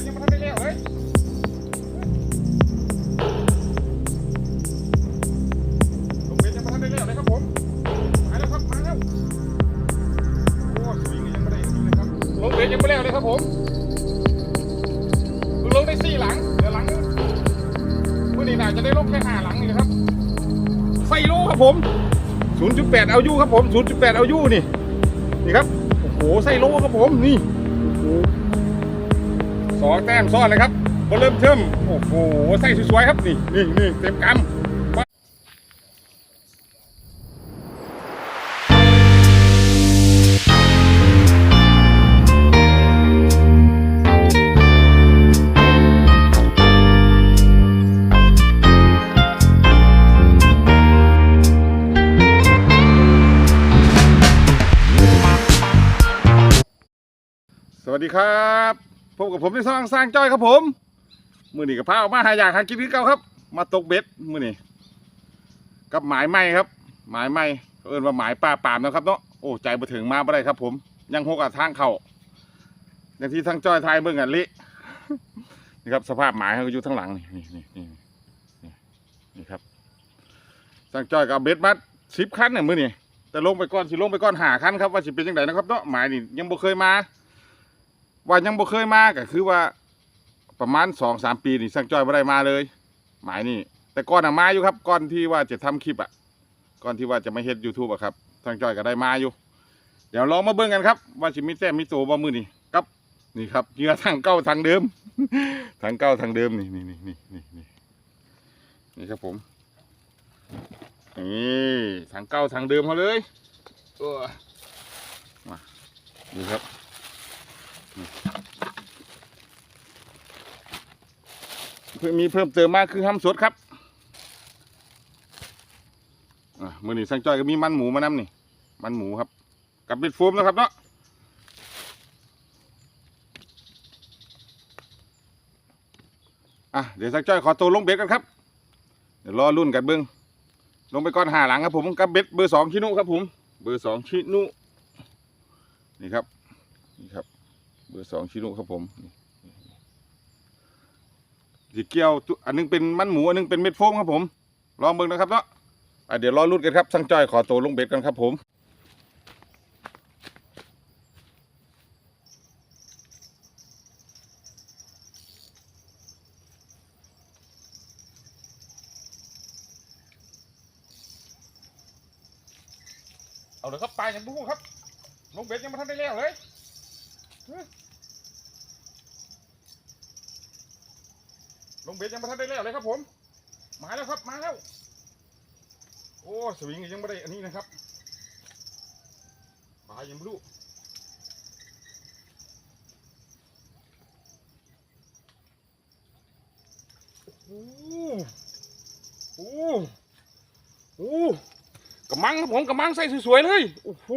ดยังไม่ทันได้เลี้ยวเลยลงเบ็ดยังไม่ทันได้เลี้ยวเลยครับผมมาแล้วครับมาแล้วโอ้สวิงยังไม่ได้จริงเลยครับลงเบ็ดยังไม่เลี้ยวเลยครับผมเพิ่งลงได้สี่หลังเดี๋ยวหลังนึงมื่อนี้น่าจะได้ลงแค่ห้าหลังนี่ครับไฟโลครับผม 0.8 เอายู่ครับผม 0.8 เอายู่นี่ นี่ครับ โอ้โห ไส้โลครับผม นี่ โอ้โห สองแต้มซ้อนเลยครับบอลเริ่มเทิมโอ้โหไส้สวยๆครับนี่นี่นี่เต็มกำสวัสดีครับ พบกับผมในช่องสร้างจ้อยครับผมมือนี้กับพาออกมาหาอยากหากินที่เก่าครับ มาตกเบ็ดมือนี้กับหมายไหมครับ หมายไหมเอิ้นว่าหมายปลาปามนะครับเนาะโอ้ใจบ่ถึงมาบ่ได้ครับ ผม ยังหกกับทางเข่าอย่างที่ทางจ้อยทายเบิ่งกันละนี่ครับสภาพหมายเขาอยู่ทั้งหลังนี่นี่นี่นี่นี่ครับทางจ้อยกับเบ็ดมาสิบคันเนี่ยมือนี้แต่ลงไปก่อนสิลงไปก่อนหาคันครับว่าสิเป็นยังไงนะครับเนาะหมายนี่ยังบ่เคยมา ว่ายังบ่เคยมาก็คือว่า ประมาณสองสามปีนี่สังจอยบ่ได้มาเลย หมายนี่แต่ก่อนอะมาอยู่ครับก่อนที่ว่าจะทำคลิปอะก่อนที่ว่าจะมาเฮ็ด YouTube อะครับสังจอยก็ได้มาอยู่ เดี๋ยวลองมาเบิ่งกันครับ ว่าสิมีแต้มมีตัวบ่มือนี้กับนี่ครับเหยื่อทางเก่าทางเดิมทางเก่าทางเดิมนี่นี่นี่นี่นี่นี่นี่ครับผมนี่ทางเก่าทางเดิมเขาเลยโอ้มานี่ครับ เพิ่มมีเพิ่มเติมมากคือห้ำสดครับอะมือนี่สังจอยก็มีมันหมูมานำนี่ มันหมูครับ กับเบ็ดโฟมนะครับเนาะอะเดี๋ยวสังจ้อยขอตัวลงเบ็ดกันครับ เดี๋ยวรอรุ่นกันเบิ้งลงไปก้อนหาหลังครับผมกับเบ็ดเบอร์สองชินุครับผมเบอร์สองชินุนี่ครับนี่ครับ เบอร์สองชินุครับผมนี่ สีเกียวตุอันหนึงเป็นมันหมูอันหนึงเป็นเม็ดโฟมครับผม ลองเบิ่งนะครับเนาะอะเดี๋ยวรอรุดกันครับช่างจ้อยขอตัวลงเบ็ดกันครับผมเอาเลยครับปลาอย่างบุ้งครับลงเบ็ดยังไม่ทันได้แล้วเลย ลงเบ็ดยังไม่ทันได้แล้วเลยครับผม มาแล้วครับมาแล้ว โอ้สวิงยังไม่ได้อันนี้นะครับปลายังไม่รู้โอ้โหโอ้โหโอ้กระมังครับผมกระมังใส่สวยๆเลยโอ้โห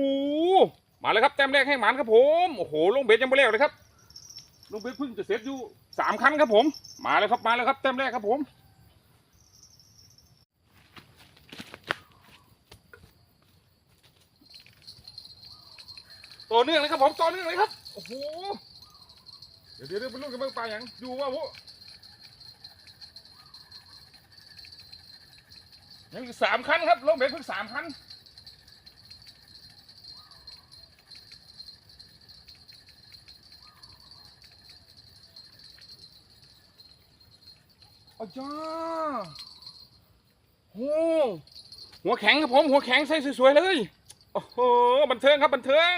มาเลยครับแต้มแรกให้หมานครับผมโอ้โหลงเบ็ดยังไม่แล้วเลยครับลงเบ็ดเพิ่งจะเสร็จอยู่ สามคันครับผม มาแล้วครับมาแล้วครับแต้มแรกครับผมต่อเนื่องเลยครับผมต่อเนื่องเลยครับโอ้โหเดี๋ยวเดี๋ยวเป็นลูกกับเมืองปลาอย่างดูว่าโว้ยังสามคันครับลงเบ็ดเพิ่งสามคัน อาจ้าโอ้หัวแข็งครับผม หัวแข็งใส่สวยๆเลย โอ้โห บันเทิงครับบันเทิง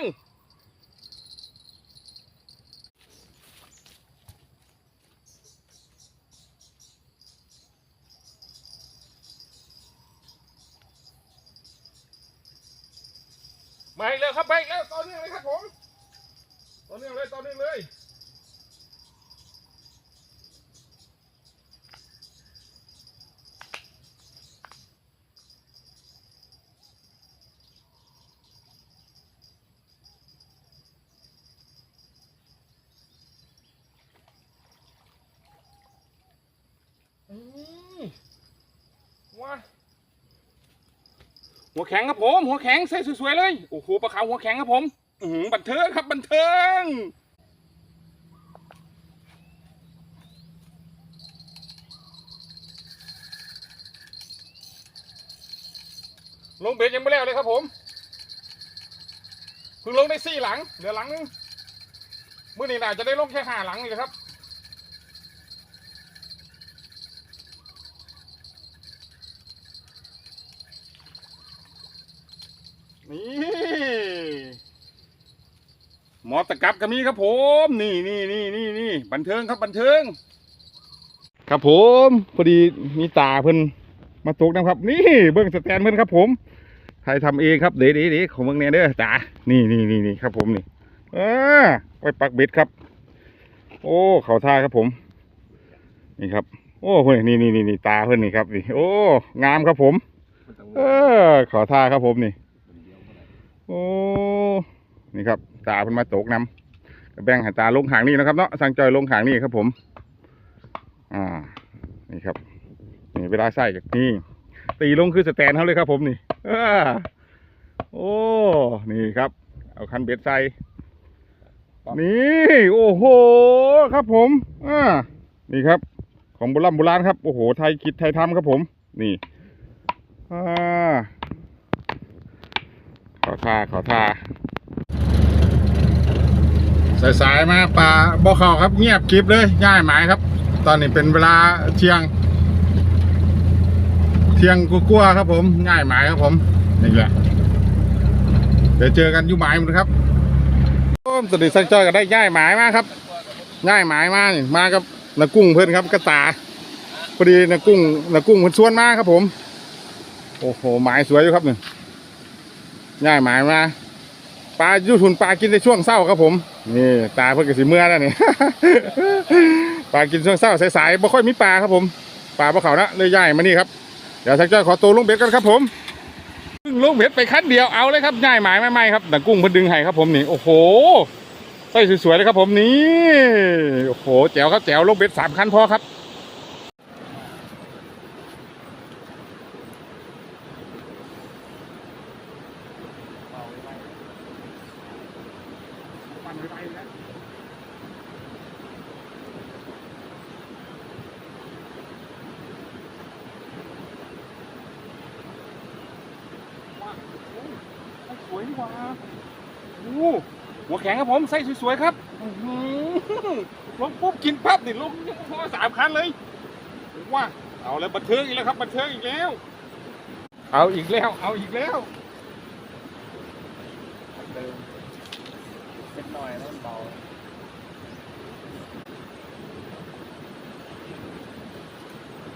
มาอีกแล้วครับไปอีกแล้วต่อเนื่องเลยครับผม ต่อเนื่องเลยต่อเนื่องเลย แข็งครับผม หัวแข็งใส่สวยๆเลย โอ้โหปลาขาวหัวแข็งครับผม อืบันเทิงครับบันเทิงลงเบ็ดยังไม่แล้วเลยครับผมเพิ่งลงได้สี่หลังเดี๋ยวหลังนึงเมื่อนี้น่าจะได้ลงแค่ห้าหลังเลยครับ นี่หมอตะกับก็มีครับผม นี่นี่นี่นี่นี่บันเทิงครับบันเทิง ครับผมพอดีมีตาเพิ่นมาตกนะครับ นี่เบิ้องสแตนเพิ่นครับ ผมใครทำเองครับเดี๋ยวเดี๋ยวเดี๋ยวของเมืองเนี่ยเด้อตานี่นี่นี่นี่ครับ ผมนี่เออไว้ปักเบ็ดครับ โอ้เขาท่าครับผม นี่ครับ โอ้เพิ่นนี่นี่นี่นี่ตาเพิ่อนนี่ครับนี่โอ้งามครับผม เออขอท่าครับผมนี่ โอ้นี่ครับตาเพิ่นมาตกน้ำก็แบ่งให้ตาลงหางนี่นะครับเนาะสั่งจอยลงหางนี่ครับ ผม อ่า นี่ครับนี่เวลาใส่กับนี่ตีลงคือสแตนเขาเลยครับ ผมนี่อโอ้นี่ครับ เอาคันเบ็ดใส่นี่โอ้โหครับ ผมอ่านี่ครับ ของโบราณโบราณครับโอ้โหไทยคิดไทยทำครับผม นี่อ่า ขอท่าขอท่าสายๆมาปลาบ่อเขาครับ เงียบกริบเลยง่ายหมายครับ ตอนนี้เป็นเวลาเที่ยง เที่ยงกลัวๆครับผมง่ายหมายครับผมนี่แหละเดี๋ยวเจอกันอยู่หมายหมดครับโอ้มสวัสดีสักจอยก็ได้ง่ายหมายมากครับง่ายหมายมานี่มากับนากุ้งเพื่อนครับกระตาพอดีนากุ้งนากุ้งเพื่อนชวนมากครับผม โอ้โหหมายสวยอยู่ครับเนี่ย ง่ายหมายมาปลายุทุนปลากินในช่วงเศร้าครับผมนี่ตาเพิ่งกสีเมื่อแล้วนี่ ปลากินช่วงเศร้าสายๆบ่ค่อยมีปลาครับผมปลาบ่เขานะเลยย่ายมานี่ครับเดี๋ยวสักจ้อยขอตัวลงเบ็ดกันครับผมเพิ่งลงเบ็ดไปคันเดียวเอาเลยครับง่ายหมายไม่ไม่ครับแต่กุ้งเพิ่นดึงให้ครับผมนี่โอ้โหใส่สวยๆเลยครับผมนี่โอ้โหแจ๋วครับแจ๋วลงเบ็ดสามคันพอครับ สวยดีกว่าโอ้หัวแข็งครับผมไส้สวยๆครับลงปุ๊บกินปั๊บนี่ลงสามคันเลยว้าเอาแล้วบันเทิงอีกแล้วครับบันเทิงอีกแล้ว เอาอีกแล้ว เอาอีกแล้ว เดิม็กน้อยแล้วมันเบา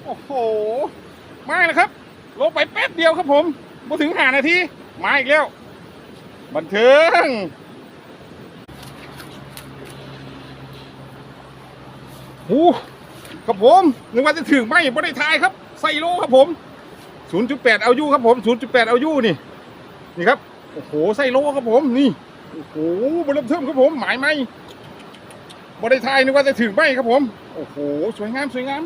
โอ้โหมาแล้วครับ ลงไปแป๊บเดียวครับผมมาถึงหานาที มาอีกแล้ว บันเทิงโอ้ครับผมนึกว่าจะถึงไหมบ่ได้ทายครับ ใส่โลครับผม 0.8 เอายู่ครับผม 0.8 เอายู่นี่ นี่ครับ โอ้โห ใส่โลครับผม นี่ โอ้โหบนเริ่มเทิมครับผม หมายไหมบ่ได้ทายนึกว่าจะถึงไหมครับผม โอ้โห สวยงาม สวยงาม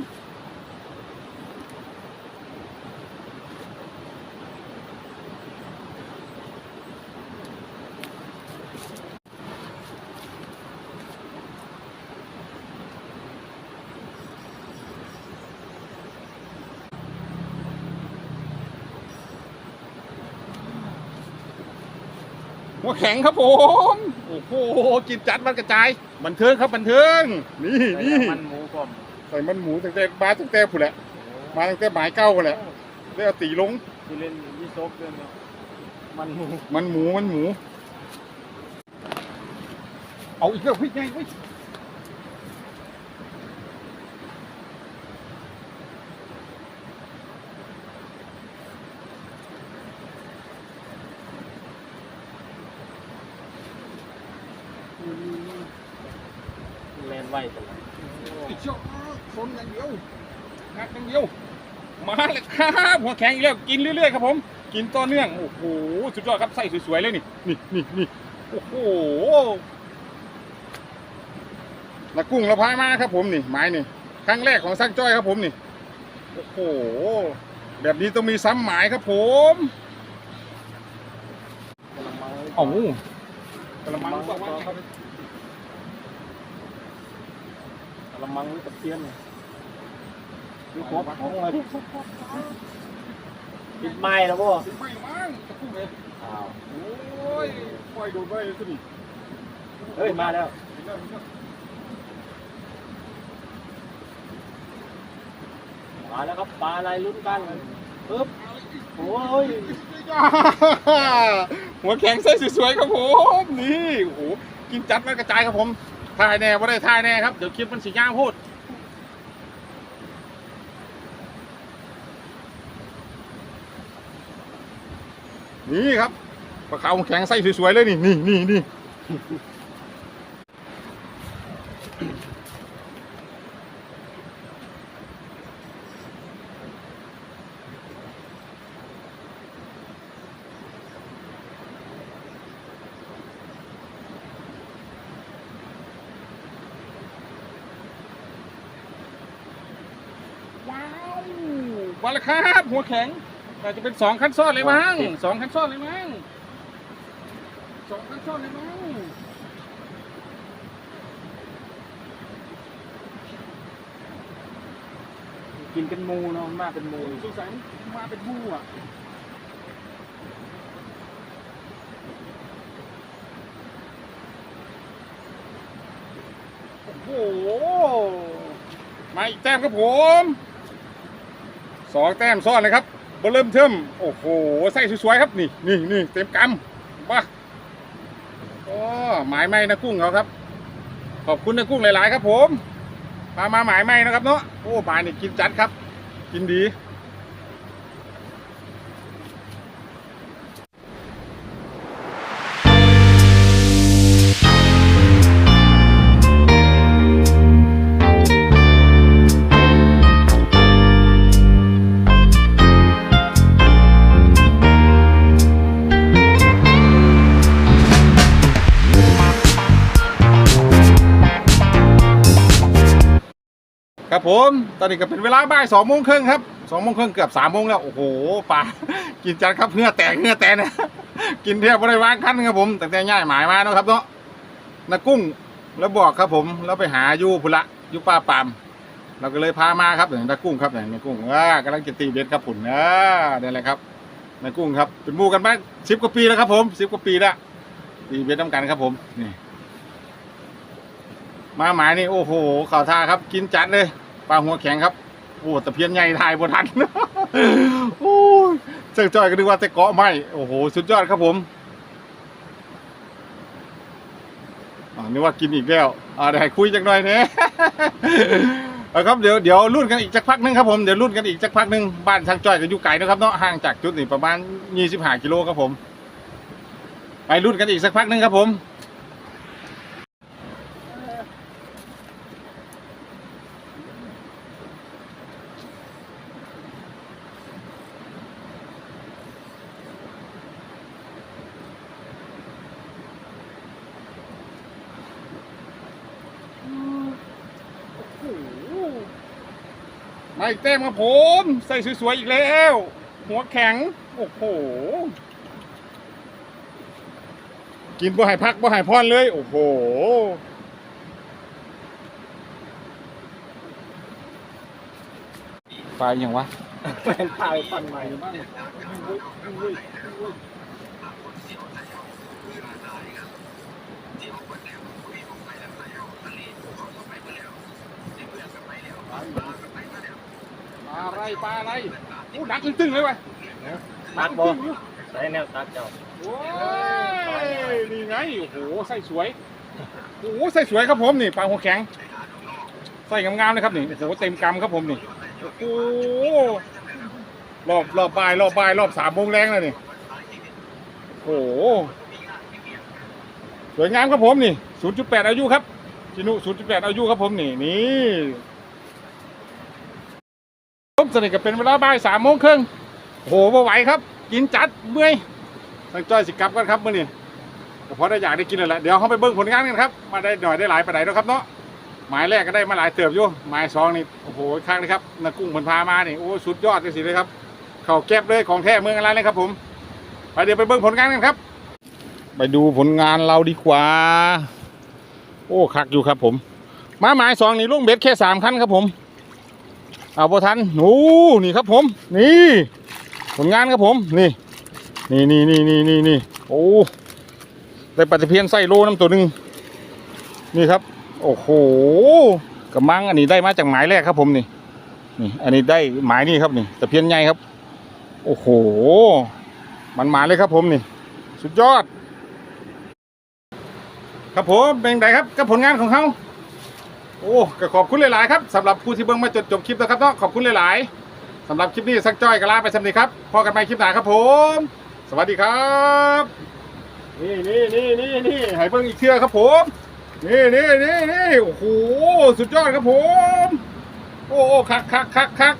หัวแข็งครับผม โอ้โหกินจัดมันกระจาย บันเทิงครับบันเทิง นี่ใส่นี่มันหมูกลมใส่มันหมูตั้งแต่มาตั้งแต่ผู้นแหละ มาตั้งแต่หมายเก้ากันแหละได้เอาตีลงที่เล่นยี่ซกด้วยเนาะมันหมู มันหมูมันหมู เอาอีกแล้วพี่ไงเว้ย แลน ไหวกันแล้วอีกเชียวสนอย่างเดียวงัดอย่างเดียว มาเลยครับหัวแข็งอีกแล้วกินเรื่อยๆครับผม กินต่อเนื่อง โอ้โห สุดยอดครับไส้สวยๆเลยนี่ นี่นี่นี่โอ้โหนักกุ้งเราพายมาครับผมนี่ ไม้นี่ ครั้งแรกของสร้างจ้อยครับผมนี่ โอ้โห แบบนี้ต้องมีซ้ำหมายครับผมกำลังเมาโอ้กระมังบอกว่าครับกำ ลังมังตะเพียนนี่ครบของเลยปิดไม้แล้วบ่ถึงไม่มั้งตะกุ้งเลยอ้าวโอ้ยปล่อยโดนไปเลยสิเฮ้ยมาแล้วมาแล้วครับปลาอะไรลุ้นกันปึ๊บโอ้ยหัวแข็งใส่สวยๆครับผมนี่โอ้โหกินจัดมันกระจายครับผม ถ่ายแน่ว่าได้ถ่ายแน่ครับเดี๋ยวคลิปมันสีย่างพูดนี่ครับปลาขาวแข็งไส้สวยๆเลยนี่นี่นี่นี่ว้าว มาแล้วครับ หัวแข็งอาจจะเป็นสองคันซ้อนเลยมั้งสองคันซ้อนเลยมั้งสองคันซ้อนเลยมั้งกินเป็นหมูเนาะมาเป็นหมูสงสัยมาเป็นบูอะโอ้โหมาอีกแต้มครับผม สองแต้มซ้อนเลยครับบเริ่มเทิมโอ้โหใส่สวยๆครับนี่นี่นี่เต็มกำบ้าโอ้หมายไม้นะกุ้งเขาครับ ขอบคุณนะกุ้งหลายๆ ครับผม มามาหมายไม่นะครับเนาะโอ้หมายนี่กินจัดครับ กินดี ผม ตอนนี้ก็เป็นเวลาบ่ายสองโมงครึ่งครับสองโมงครึ่งเกือบสามโมงแล้ว โอ้โหปลากินจัดครับเนื้อแตกเนื้อแตกนะกินเทียบบริวารขั้นครับผมแต่แต่ง่ายหมายมาเนาะครับเนาะนากุ้งแล้วบอกครับผมแล้วไปหายู่พุระยูป้าปามเราก็เลยพามาครับอย่างนากุ้งครับอย่างนากุ้งอ่ากำลังจะตีเบ็ดครับผุนอ่านี่แหละครับนากุ้งครับเป็นมู่กันมาสิบกว่าปีแล้วครับผมสิบกว่าปีแล้วตีเบ็ดน้ำกันครับผมนี่มาหมายนี่โอ้โหข่าวท่าครับ กินจัดเลย ปลาหัวแข็งครับโอ้ตะเพียนใหญ่ทายบนทันโอ้ยเจ้าจ้อยก็นึกว่าแต่เกาะไม่โอ้โหสุดยอดครับผมอ่านึกว่ากินอีกแล้วอ่าได้คุยจักหน่อยเนี่ยเอาครับเดี๋ยวเดี๋ยวรุ่นกันอีกสักพักนึงครับผมเดี๋ยวรุ่นกันอีกสักพักนึงบ้านช่างจ้อยก็อยู่ไกลนะครับเนาะห่างจากจุดนี่ประมาณยี่สิบห้ากิโลครับผม ไปรุ่นกันอีกสักพักนึงครับผม มาอีกแต้มครับผม ใส่สวยๆอีกแล้ว หัวแข็ง โอ้โห กินบ่ใหายพักบ่ใหายพรเลย โอ้โห ปลาอย่างวะแม่งพาไปปั่นใหม่บ้าง ปลาอะไร ปลาอะไรโอ้ดักตึ้งๆเลยวะตักบ่ใส่แนวตักเจ้าโอ้ยนี่ไงโอ้โหใส่สวยโอ้โหใส่สวยครับผมนี่ปลาหัวแข็งใส่งามๆเลยครับนี่โอ้โหเต็มกำครับผมนี่โอ้โหรอบรอบบ่ายรอบบ่ายรอบสามโมงแรงแล้วนี่โอ้โหสวยงามครับผมนี่ 0.8 อายุครับชินุ 0.8 อายุครับผมนี่นี่ผ มสนิทกับเป็นเวลาบ่ายสามโมงครึ่งโหบ่ไหวครับ กินจัดเมื่อยตั้งจ้อยสิกลับกันครับมื่อนี้ก็เพราะได้อยากได้กินเลยแหละเดี๋ยวเขาไปเบิ้งผลงานกันครับ มาได้หน่อยได้หลายไปไหนแล้วครับเนาะหมายแรกก็ได้มาหลายเติบอยู่หมายสองนี่โอ้โหข้างเลยครับนากุ้งผลพามานี่โอ้สุดยอดเลยสิเลยครับเข่าแก็บเลยของแท้เมืองอะไรเลยครับผมไปเดี๋ยวไปเบิ้งผลงานกันครับ ไปดูผลงานเราดีกว่า โอ้คักอยู่ครับผม มาหมายสองนี่ลุงเบ็ดแค่สามคันครับผม เอาพอทันโอ้นี่ครับผม นี่ผลงานครับผม นี่ นี่นี่นี่นี่นี่นี่โอ้ ได้ปลาตะเพียนไส้โลน้ำตัวหนึ่งนี่ครับ โอ้โหกระมังอันนี้ได้มาจากหมายแรกครับผมนี่ นี่ อันนี้ได้หมายนี่ครับนี่ตะเพียนใหญ่ครับ โอ้โห มันมาเลยครับผมนี่ สุดยอด ครับผมเป็นไงครับกับผลงานของเขา โอ้ก็ขอบคุณหลาย ๆ ครับสำหรับผู้ที่เบิ่งมาจนจบคลิปนะครับเนาะขอบคุณหลาย ๆสำหรับคลิปนี้สักจ้อยก็ลาไปสำนีครับพอกันใหม่คลิปหน้าครับผม สวัสดีครับนี่นี่นี่นี่นี่ให้เบิ่งอีกเทื่อครับผม นี่นี่นี่นี่โอ้โหสุดยอดครับผม โอ้โอ้คักคักคักคัก